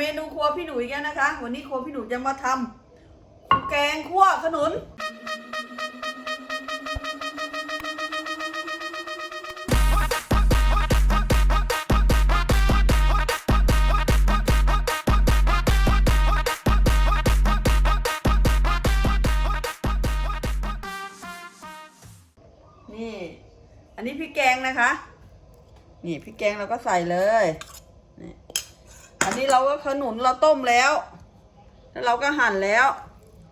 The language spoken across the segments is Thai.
เมนูครัวพี่หนุ่ยกันนะคะ วันนี้ครัวพี่หนุ่ยจะมาทำแกงคั่วขนุน นี่ อันนี้พริกแกงนะคะ นี่พริกแกงเราก็ใส่เลย อันนี้เราก็ขนุนเราต้มแล้ว แล้วเราก็หั่นแล้ว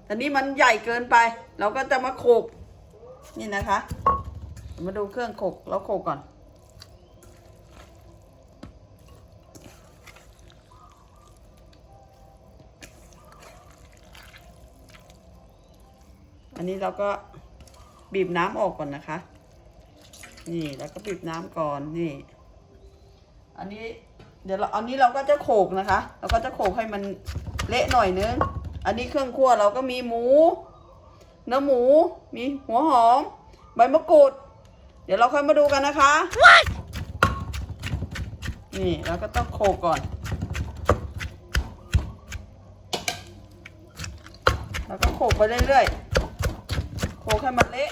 แต่นี้มันใหญ่เกินไป เราก็จะมาโขกนี่นะคะ มาดูเครื่องโขกเราโขกก่อน อันนี้เราก็บีบน้ำออกก่อนนะคะ นี่แล้วก็บีบน้ำก่อนนี่ อันนี้ เดี๋ยวเราอันนี้เราก็จะโขลกนะคะ เราก็จะโขลกให้มันเละหน่อยนึง อันนี้เครื่องคั่วเราก็มีหมู เนื้อหมู มีหัวหอม ใบมะกรูด เดี๋ยวเราค่อยมาดูกันนะคะนี่เราก็ต้องโขลกก่อน แล้วก็โขลกไปเรื่อยๆ โขลกให้มันเละ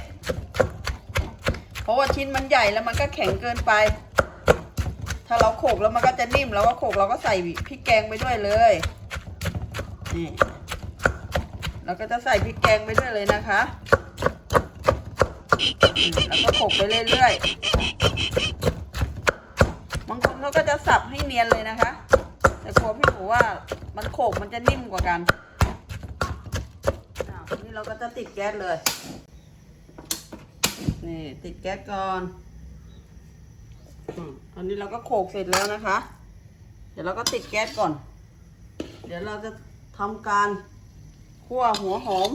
เพราะว่าชิ้นมันใหญ่แล้วมันก็แข็งเกินไปถ้าเราโขลกแล้วมันก็จะนิ่มแล้วก็โขลกเราก็ใส่พริกแกงไปด้วยเลยนี่เราก็จะใส่พริกแกงไปด้วยเลยนะคะแล้วก็โขลกไปเรื่อยๆบางคนเขาก็จะสับให้เนียนเลยนะคะ แต่ครัวพี่หนูว่ามันโขลกมันจะนิ่มกว่ากันนี่เราก็จะติดแก๊สเลย นี่ติดแก๊สก่อน อันนี้เราก็โขกเสร็จแล้วนะคะ เดี๋ยวเราก็ติดแก๊สก่อน เดี๋ยวเราจะทำการคั่วหัวหอม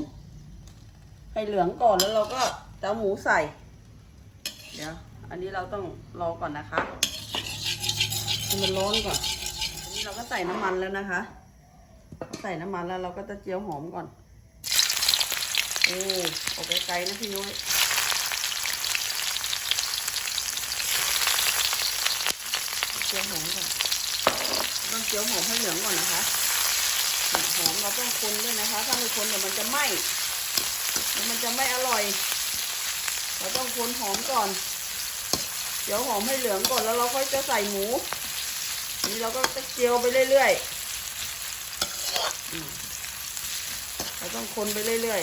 ให้เหลืองก่อนแล้วเราก็จะหมูใส่ เดี๋ยว อันนี้เราต้องรอก่อนนะคะให้มันร้อนก่อนอันนี้เราก็ใส่น้ำมันแล้วนะคะ ใส่น้ำมันแล้วเราก็จะเจียวหอมก่อนโอ้ออกไกลๆนะพี่นุ้ย เจียวหอมก่อนต้องเจียวหอมให้เหลืองก่อนนะคะหอมเราต้องคนด้วยนะคะ ถ้าไม่คนเดี๋ยวมันจะไหม้เดี๋ยวมันจะไม่อร่อย เราต้องคนหอมก่อน เจียวหอมให้เหลืองก่อนแล้วเราค่อยจะใส่หมูนี่เราก็จะเจียวไปเรื่อยๆเราต้องคนไปเรื่อย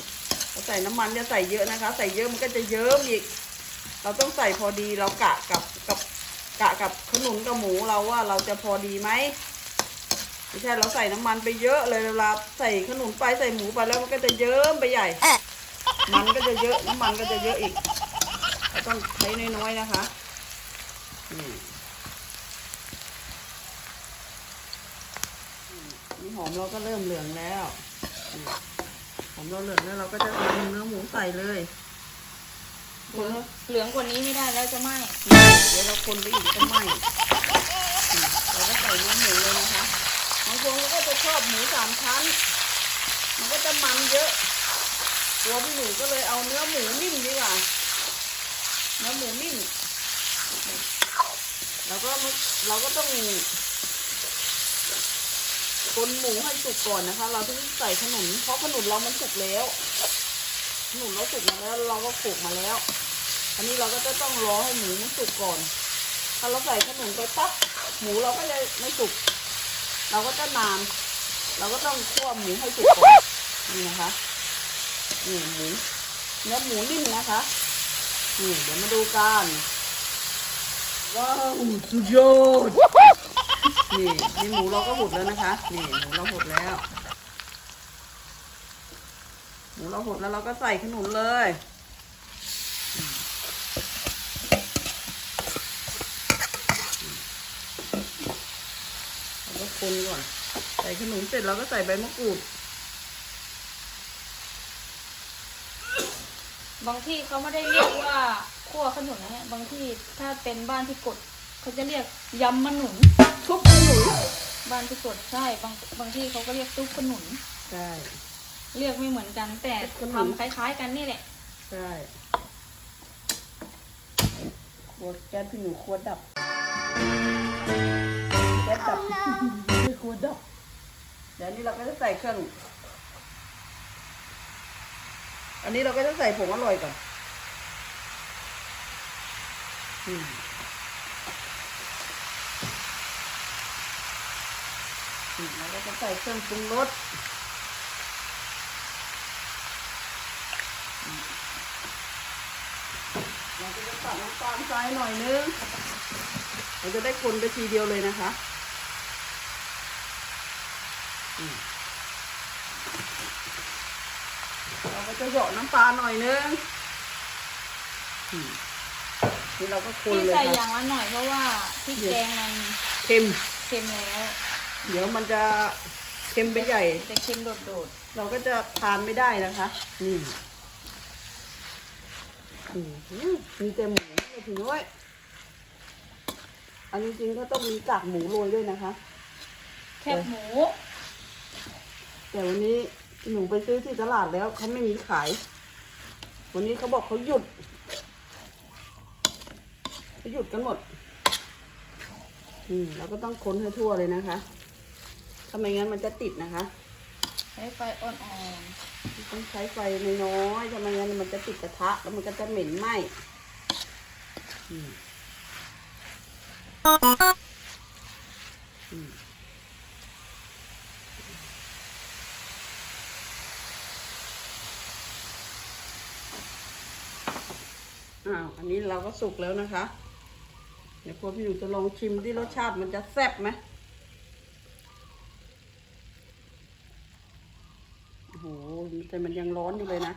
ๆเราใส่น้ำมันจะใส่เยอะนะคะ ใส่เยอะมันก็จะเยิ้มอีก เราต้องใส่พอดีเรากะกับกับ กะกับขนุนกับหมูเราว่าเราจะพอดีไหมไม่ใช่เราใส่น้ำมันไปเยอะเลยเวลาใส่ขนุนไปใส่หมูไปแล้วมันก็จะเยิ้มไปใหญ่ มันก็จะเยอะน้ำมันก็จะเยอะอีกต้องใช้น้อยๆนะคะนี่หอมเราก็เริ่มเหลืองแล้วหอมเราเหลืองแล้วเราก็จะทำเนื้อหมูใส่เลย เหลืองกว่านี้ไม่ได้แล้วจะไหม้เดี๋ยวเราคนไปอีกก็ไหม้อืมเราก็ใส่เนื้อหมูเลยนะคะบางคนเขาก็จะชอบหมูสามชั้น มันก็จะมันเยอะตัวพี่หนูก็เลยเอาเนื้อหมูนิ่มดีกว่าเนื้อหมูนิ่มแล้วก็เราก็ต้องคนหมูให้สุกก่อนนะคะ เราต้องใส่ขนุนเพราะขนุนเรามันสุกแล้วขนุนเราสุกมาแล้วเราก็โขลกมาแล้ว อันนี้เราก็จะต้องรอให้หมูมันสุกก่อน ถ้าเราใส่ขนมไปปั๊บหมูเราก็จะไม่สุก เราก็จะนาน เราก็ต้องคั่วหมูให้สุกก่อนนี่นะคะนี่หมูเนื้อหมูนิ่มนะคะนี่เดี๋ยวมาดูกันว้าวสุดยอดนี่นี่หมูเราก็หดแล้วนะคะนี่หมูเราหดแล้วหมูเราหดแล้วเราก็ใส่ขนุนเลย เรา ก็คนก่อน ใส่ขนมเสร็จเราก็ใส่ใบมะกรูด บางที่เขาไม่ได้เรียกว่าคั่วขนุนนะฮะบางที่ถ้าเป็นบ้านที่กดเขาจะเรียกยำมะหนุนทุบขนุนบ้านที่กดใช่บางบางที่เขาก็เรียกตุ๊กขนุนใช่เรียกไม่เหมือนกัน แต่ขนุนทำคล้ายๆกันนี่แหละใช่ขวดแก๊สพี่หนูขวดดับแก๊สดับไม่ขวดดับ ยวนี้เราก็จะใส่เครื่อง อันนี้เราก็จะใส่ผงอร่อยก่อนอืมอืมแล้วก็จะใส่เครื่องปรุงรสเราจะตัดน้ำตาลทรายหน่อยนึงเราจะได้คนไปทีเดียวเลยนะคะ เราก็จะเหยาะน้ำปลาหน่อยนึงอืมนี่เราก็คนที่เลยใส่อค่ะ ย่างละหน่อยเพราะว่าพริกแกงมันเค็ม เค็มแล้วเดี๋ยวมันจะเค็มไปใหญ่ จะเค็มโดดเราก็จะทานไม่ได้นะคะ นี่อืมมีแต่หมูเลยถึงน้อยอันนี้จริงก็ต้องมีกากหมูโรยด้วยนะคะ ๆ แคบหมู แต่วันนี้หนูไปซื้อที่ตลาดแล้วเขาไม่มีขาย วันนี้เขาบอกเขาหยุดเขาหยุดกันหมด อืมเราก็ต้องค้นให้ทั่วเลยนะคะถ้าไม่งั้นมันจะติดนะคะใช้ไฟอ่อนๆต้องใช้ไฟน้อยๆถ้าไม่งั้นมันจะติดกระทะแล้วมันก็จะเหม็นไหม้อืม อ้าวอันนี้เราก็สุกแล้วนะคะ เดี๋ยวพวกพี่หนูจะลองชิมที่รสชาติมันจะแซ่บไหมโอ้โหแต่มันยังร้อนอยู่เลยนะ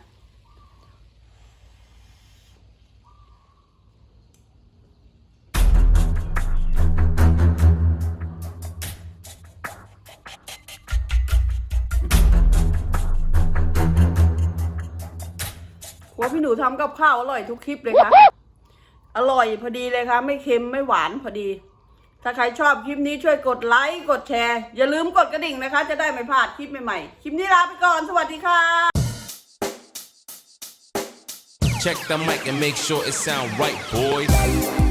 ว่าพี่หนูทำกับข้าวอร่อยทุกคลิปเลยค่ะ อร่อยพอดีเลยค่ะ ไม่เค็มไม่หวานพอดี ถ้าใครชอบคลิปนี้ช่วยกดไลค์กดแชร์ อย่าลืมกดกระดิ่งนะคะ จะได้ไม่พลาดคลิปใหม่ๆ คลิปนี้ลาไปก่อน สวัสดีค่ะ Check the mic and make sure it sound right, boys.